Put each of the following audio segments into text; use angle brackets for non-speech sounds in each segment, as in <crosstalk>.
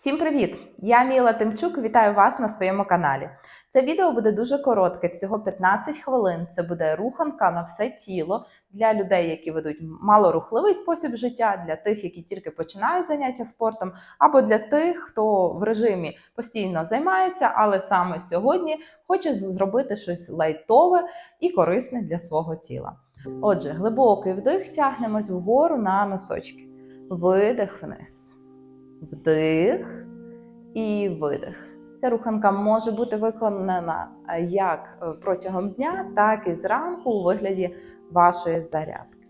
Всім привіт! Я Міла Тимчук. Вітаю вас на своєму каналі. Це відео буде дуже коротке, всього 15 хвилин. Це буде руханка на все тіло для людей, які ведуть малорухливий спосіб життя, для тих, які тільки починають заняття спортом, або для тих, хто в режимі постійно займається, але саме сьогодні хоче зробити щось лайтове і корисне для свого тіла. Отже, глибокий вдих, тягнемось вгору на носочки, видих вниз. Вдих і видих. Ця руханка може бути виконана е, як е, протягом дня, так і зранку у вигляді вашої зарядки.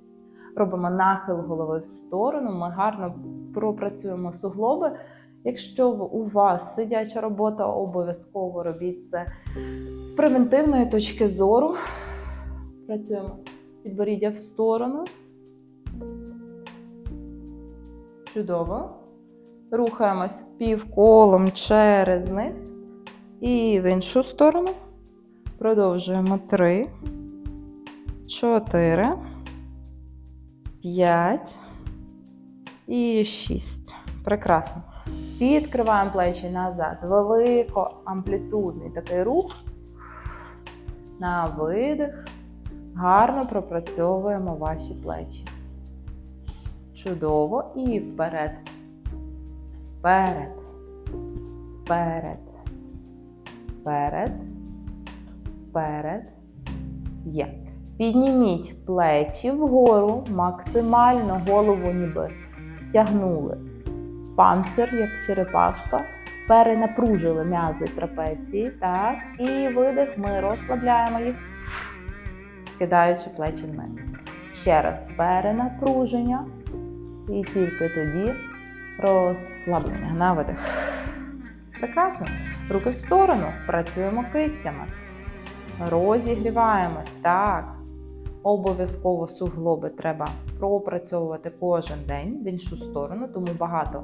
Робимо нахил голови в сторону, ми гарно пропрацюємо суглоби. Якщо у вас сидяча робота, обов'язково робіть це з превентивної точки зору. Працюємо підборіддя в сторону. Чудово. Рухаємось півколом через низ. І в іншу сторону. Продовжуємо 3, 4, 5 і 6. Прекрасно. Відкриваємо плечі назад. Великоамплітудний такий рух. На видих. Гарно пропрацьовуємо ваші плечі. Чудово. І вперед. Вперед. Вперед. Вперед. Вперед. Є. Підніміть плечі вгору, максимально голову ніби тягнули. Панцир, як черепашка. Перенапружили м'язи трапеції. Так. І видих. Ми розслабляємо їх, скидаючи плечі вниз. Ще раз перенапруження. І тільки тоді розслаблення на видих. Прекрасно. Руки в сторону. Працюємо кистями. Розігріваємось. Так. Обов'язково суглоби треба пропрацьовувати кожен день в іншу сторону, тому багато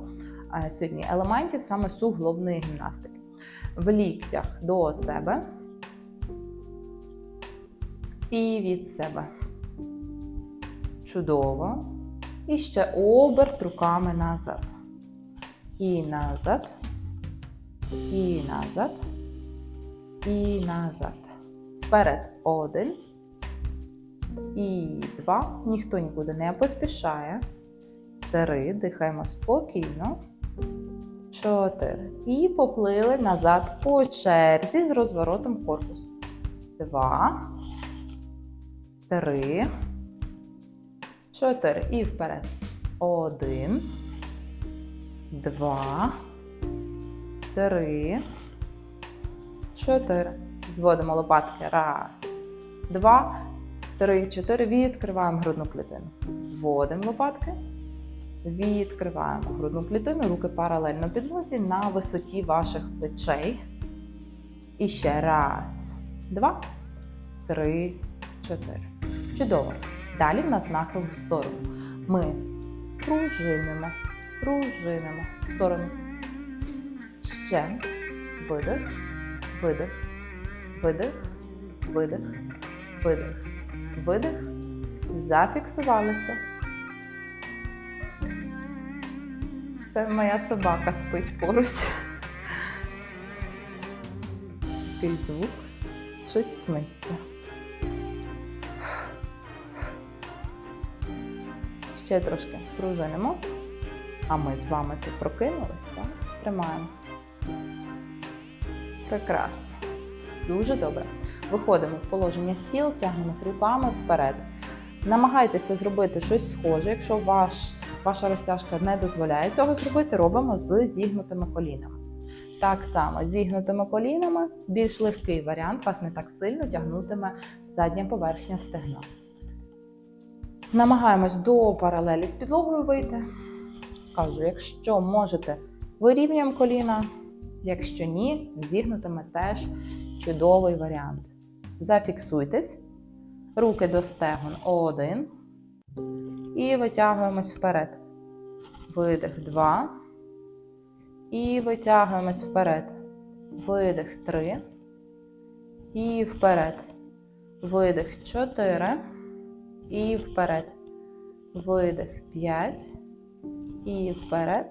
е, сьогодні елементів саме суглобної гімнастики. В ліктях до себе і від себе. Чудово. І ще оберт руками назад. І назад, і назад, і назад. Вперед один. І два. Ніхто нікуди не поспішає. Три. Дихаємо спокійно. Чотири. І поплили назад по черзі з розворотом корпусу. Два. Три. Чотири. І вперед. Один. Два. Три. Чотири. Зводимо лопатки. Раз. Два. Три. Чотири. Відкриваємо грудну клітину. Зводимо лопатки. Відкриваємо грудну клітину. Руки паралельно підлозі на висоті ваших плечей. І ще раз. Два. Три. Чотири. Чудово. Далі в нас нахил в сторону. Ми пружинимо, пружинимо в сторону. Ще. Видих, видих, видих, видих, видих, видих. Зафіксувалися. Це моя собака спить поруч. Такий звук. Щось сниться. Ще трошки пружинимо. А ми з вами тут прокинулись, так? Тримаємо. Прекрасно. Дуже добре. Виходимо в положення стіл, тягнемось руками вперед. Намагайтеся зробити щось схоже. Якщо ваш, ваша розтяжка не дозволяє цього зробити, робимо з зігнутими колінами. Так само, зігнутими колінами більш легкий варіант, вас не так сильно тягнутиме задня поверхня стегна. Намагаємось до паралелі з підлогою вийти. Кажу, якщо можете, вирівнюємо коліна. Якщо ні, зігнутиме теж чудовий варіант. Зафіксуйтесь. Руки до стегон один. І витягуємось вперед. Видих два. І витягуємось вперед. Видих три. І вперед. Видих чотири. І вперед. Видих 5. І вперед.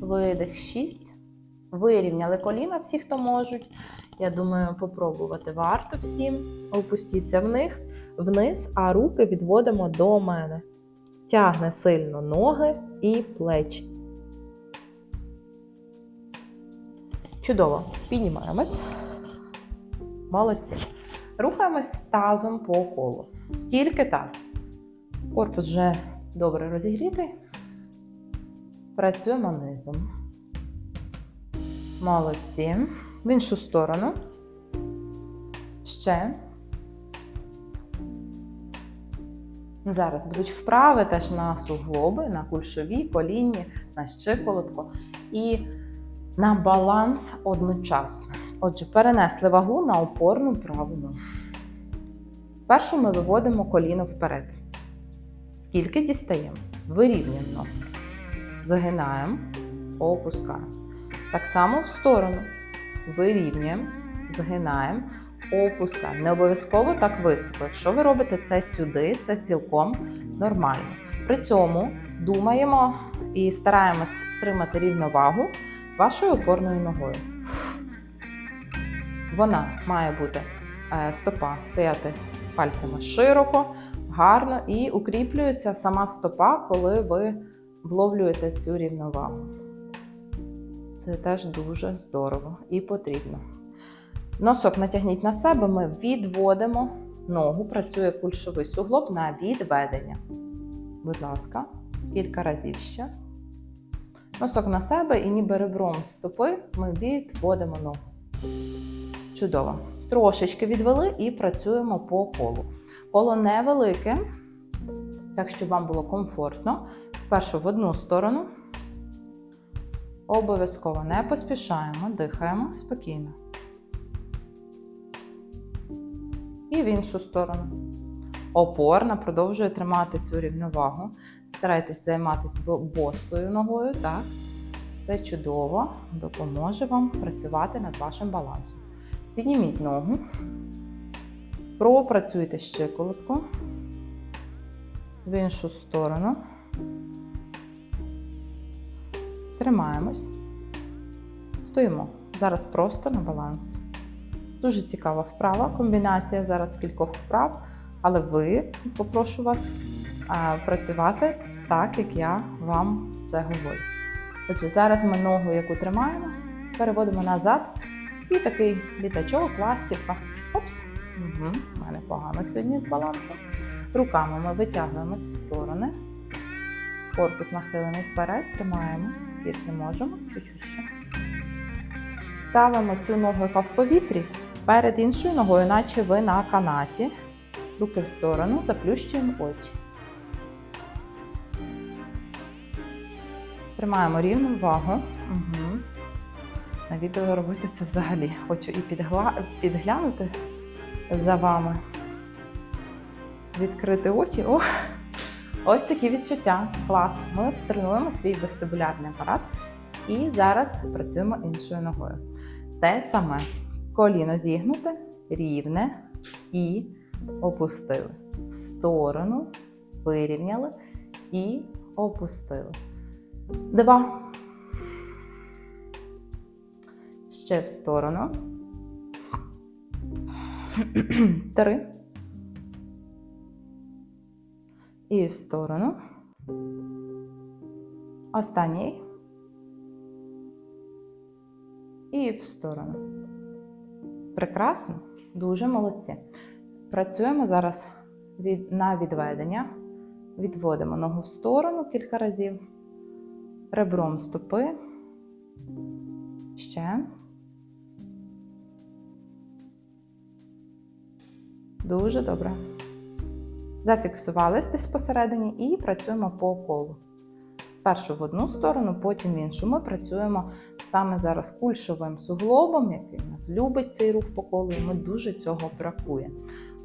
видих 6. Вирівняли коліна всі, хто можуть. Я думаю, попробувати варто всім. Опустіться в них вниз, а руки відводимо до мене. Тягне сильно ноги і плечі. Чудово. Піднімаємось. Молодці. Рухаємось тазом по колу. Тільки таз. Корпус вже добре розігрітий. Працюємо низом. Молодці. В іншу сторону. Ще. Зараз будуть вправи теж на суглоби, на кульшові, колінні, на щиколотку і на баланс одночасно. Отже, перенесли вагу на опорну праву ногу. Спершу ми виводимо коліно вперед. Скільки дістаємо? Вирівнюємо. Загинаємо, опускаємо. Так само в сторону. Вирівнюємо, згинаємо, опускаємо. Не обов'язково так високо. Якщо ви робите це сюди, це цілком нормально. При цьому думаємо і стараємось втримати рівновагу вашою опорною ногою. Вона має бути е, стопа стояти пальцями широко, гарно і укріплюється сама стопа, коли ви вловлюєте цю рівновагу. Це теж дуже здорово і потрібно. Носок натягніть на себе, ми відводимо ногу, працює кульшовий суглоб на відведення. Будь ласка, кілька разів ще. Носок на себе і ніби ребром стопи ми відводимо ногу. Чудово. Трошечки відвели і працюємо по колу. Коло невелике, так щоб вам було комфортно. Спершу в одну сторону. Обов'язково не поспішаємо, дихаємо спокійно. І в іншу сторону. Опорна продовжує тримати цю рівновагу. Старайтесь займатися босою ногою, так? Це чудово, допоможе вам працювати над вашим балансом. Підніміть ногу, пропрацюйте щиколотку в іншу сторону. Тримаємось. Стоїмо. Зараз просто на балансі. Дуже цікава вправа, комбінація зараз кількох вправ, але ви попрошу вас працювати так, як я вам це говорю. Отже, зараз ми ногу, яку тримаємо, переводимо назад. І такий літачок, ластівка. Опс. Угу. У мене погано сьогодні з балансом. Руками ми витягуємось в сторони. Корпус нахилений вперед, тримаємо, скільки можемо, чуть-чуть. Ставимо цю ногу, яка в повітрі, перед іншою ногою, наче ви на канаті. Руки в сторону, заплющуємо очі. Тримаємо рівну вагу. Угу. На відео робити це взагалі. Хочу і підгла... підглянути за вами. Відкрити очі. О! Ось такі відчуття. Клас. Ми тренуємо свій вестибулярний апарат і зараз працюємо іншою ногою. Те саме. Коліно зігнуте, рівне і опустили. Сторону, вирівняли і опустили. Два. Ще в сторону. <clears throat> Три. І в сторону. Останній. І в сторону. Прекрасно. Дуже молодці. Працюємо зараз від, на відведення. Відводимо ногу в сторону кілька разів. Ребром стопи. Ще. Дуже добре. Зафіксувались десь посередині і працюємо по колу. Спершу в одну сторону, потім в іншу. Ми працюємо саме зараз кульшовим суглобом, який нас любить цей рух по колу, і ми дуже цього бракує.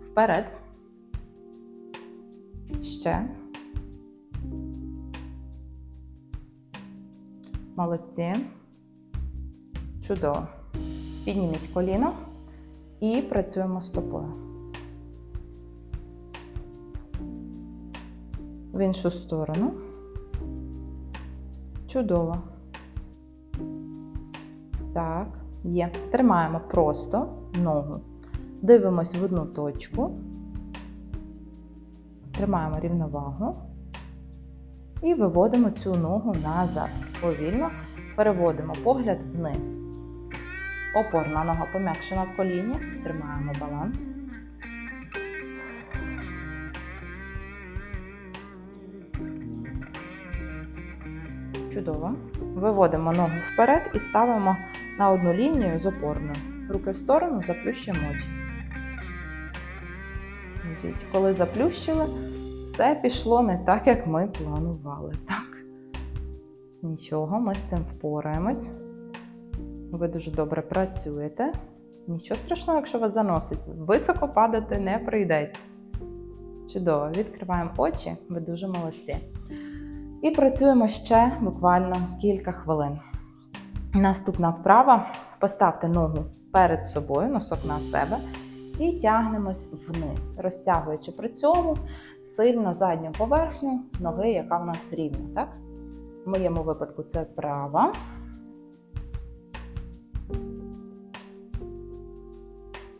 Вперед. Ще. Молодці. Чудово. Підніміть коліно і працюємо стопою. В іншу сторону. Чудово. Так, є. Тримаємо просто ногу. Дивимось в одну точку. Тримаємо рівновагу. І виводимо цю ногу назад. Повільно переводимо погляд вниз. Опорна нога пом'якшена в коліні. Тримаємо баланс. Чудово. Виводимо ногу вперед і ставимо на одну лінію з опорною. Руки в сторону, заплющуємо очі. Коли заплющили, все пішло не так, як ми планували. Так. Нічого, ми з цим впораємось. Ви дуже добре працюєте. Нічого страшного, якщо вас заносить. Високо падати не прийдеться. Чудово, відкриваємо очі, ви дуже молодці. І працюємо ще буквально кілька хвилин. Наступна вправа. Поставте ногу перед собою, носок на себе, і тягнемось вниз, розтягуючи при цьому сильно задню поверхню ноги, яка в нас рівна. Так? В моєму випадку це права.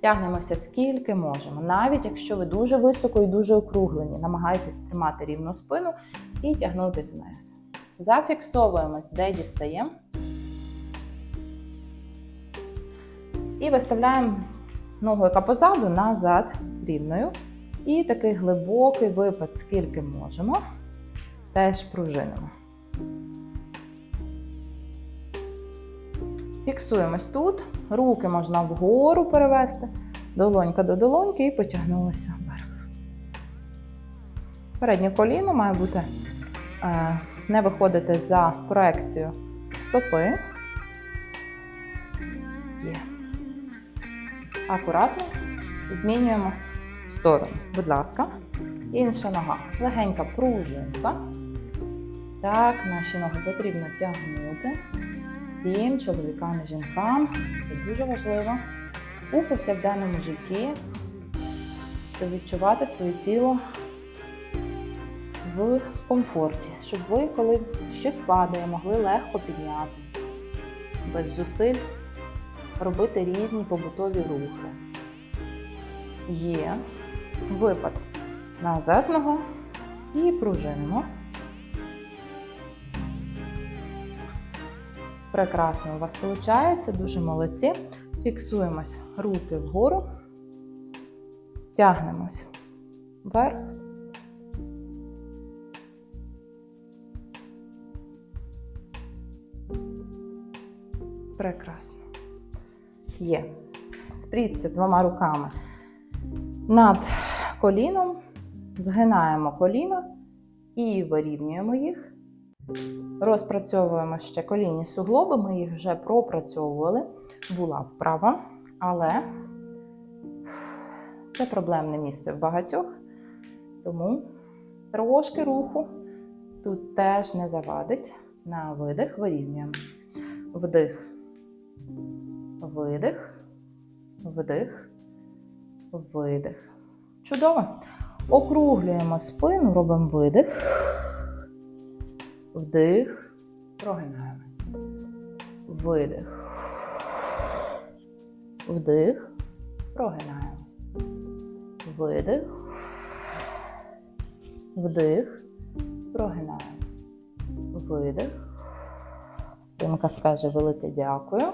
Тягнемося скільки можемо. Навіть якщо ви дуже високо і дуже округлені, намагайтесь тримати рівну спину і тягнутися вниз. Зафіксовуємось, де дістаємо. І виставляємо ногу, яка позаду, назад рівною. І такий глибокий випад, скільки можемо, теж пружинимо. Фіксуємось тут, руки можна вгору перевести, долонька до долоньки і потягнулися вверх. Переднє коліно має бути не виходити за проекцію стопи. Є. Акуратно змінюємо сторону. Будь ласка. Інша нога. Легенька пружинка. Так, наші ноги потрібно тягнути. Всім чоловікам і жінкам. Це дуже важливо у повсякденному житті, щоб відчувати своє тіло в комфорті, щоб ви, коли щось падає, могли легко підняти, без зусиль робити різні побутові рухи. Є випад назад і пружинимо. Прекрасно у вас виходить, дуже молодці. Фіксуємось руки вгору, тягнемось вверх. Прекрасно. Є. Спріться двома руками над коліном, згинаємо коліно і вирівнюємо їх. Розпрацьовуємо ще колінні суглоби, ми їх вже пропрацьовували. Була вправа, але це проблемне місце в багатьох, тому трошки руху тут теж не завадить. На видих вирівнюємось. Вдих, видих, вдих, видих. Чудово. Округлюємо спину, робимо видих. Вдих, прогинаємось. Видих. Вдих, прогинаємось. Видих. Вдих, прогинаємось. Видих. Спинка скаже велике дякую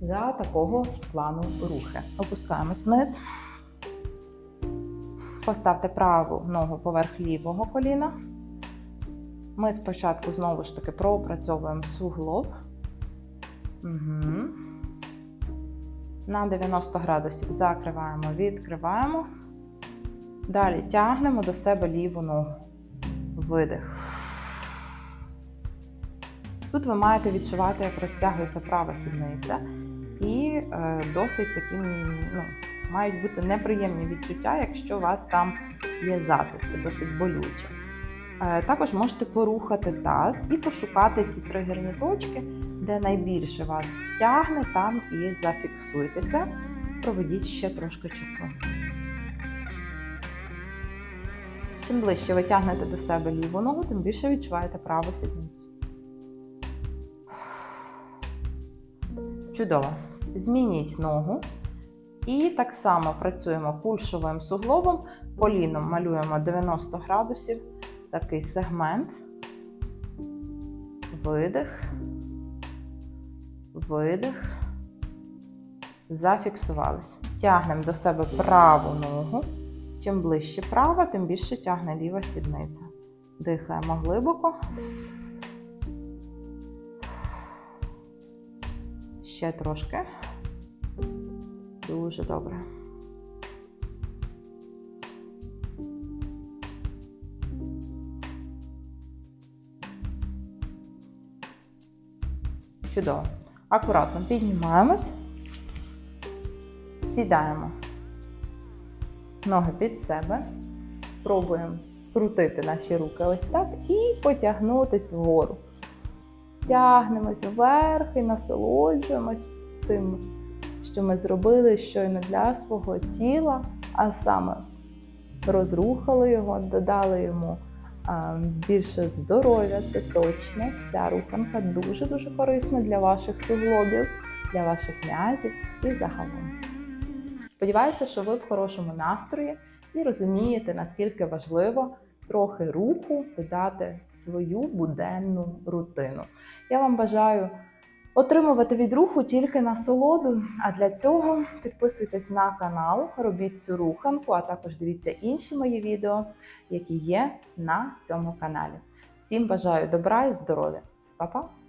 за такого плану рухи. Опускаємось вниз. Поставте праву ногу поверх лівого коліна. Ми спочатку знову ж таки пропрацьовуємо суглоб. Угу. На 90 градусів закриваємо, відкриваємо. Далі тягнемо до себе ліву ногу. Видих. Тут ви маєте відчувати, як розтягується права сідниця. І е, досить такі ну, мають бути неприємні відчуття, якщо у вас там є затиски, досить болючі. Е, також можете порухати таз і пошукати ці тригерні точки, де найбільше вас тягне, там і зафіксуйтеся. Проведіть ще трошки часу. Чим ближче ви тягнете до себе ліву ногу, тим більше відчуваєте праву сідницю. Чудово. Змініть ногу. І так само працюємо кульшовим суглобом. Коліном малюємо 90 градусів. Такий сегмент. Видих. Видих. Зафіксувались. Тягнемо до себе праву ногу. Чим ближче права, тим більше тягне ліва сідниця. Дихаємо глибоко. Ще трошки. Дуже добре. Чудово. Акуратно піднімаємось. Сідаємо. Ноги під себе. Пробуємо скрутити наші руки ось так і потягнутись вгору. Тягнемось вверх і насолоджуємось цим, що ми зробили щойно для свого тіла, а саме розрухали його, додали йому більше здоров'я, це точно. Ця руханка дуже-дуже корисна для ваших суглобів, для ваших м'язів і загалом. Сподіваюся, що ви в хорошому настрої і розумієте, наскільки важливо трохи руху додати в свою буденну рутину. Я вам бажаю отримувати від руху тільки насолоду. А для цього підписуйтесь на канал, робіть цю руханку, а також дивіться інші мої відео, які є на цьому каналі. Всім бажаю добра і здоров'я. Па-па!